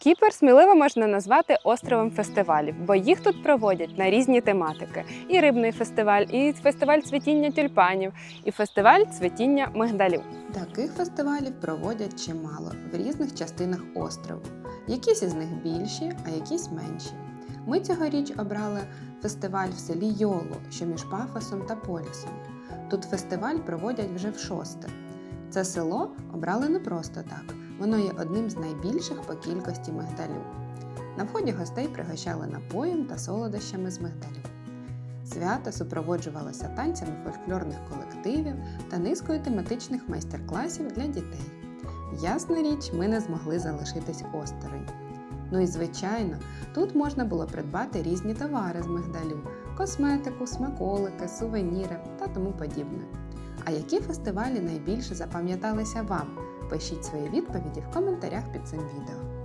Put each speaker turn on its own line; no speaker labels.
Кіпр сміливо можна назвати островом фестивалів, бо їх тут проводять на різні тематики: і рибний фестиваль, і фестиваль цвітіння тюльпанів, і фестиваль цвітіння мигдалів.
Таких фестивалів проводять чимало в різних частинах острову. Якісь із них більші, а якісь менші. Ми цьогоріч обрали фестиваль в селі Йоло, що між Пафосом та Полісом. Тут фестиваль проводять вже в шосте. Це село обрали не просто так, воно є одним з найбільших по кількості мигдалю. На вході гостей пригощали напоєм та солодощами з мигдалю. Свято супроводжувалося танцями фольклорних колективів та низкою тематичних майстер-класів для дітей. Ясна річ, ми не змогли залишитись осторонь. Ну і звичайно, тут можна було придбати різні товари з мигдалю, косметику, смаколики, сувеніри та тому подібне. А які фестивалі найбільше запам'яталися вам? Пишіть свої відповіді в коментарях під цим відео.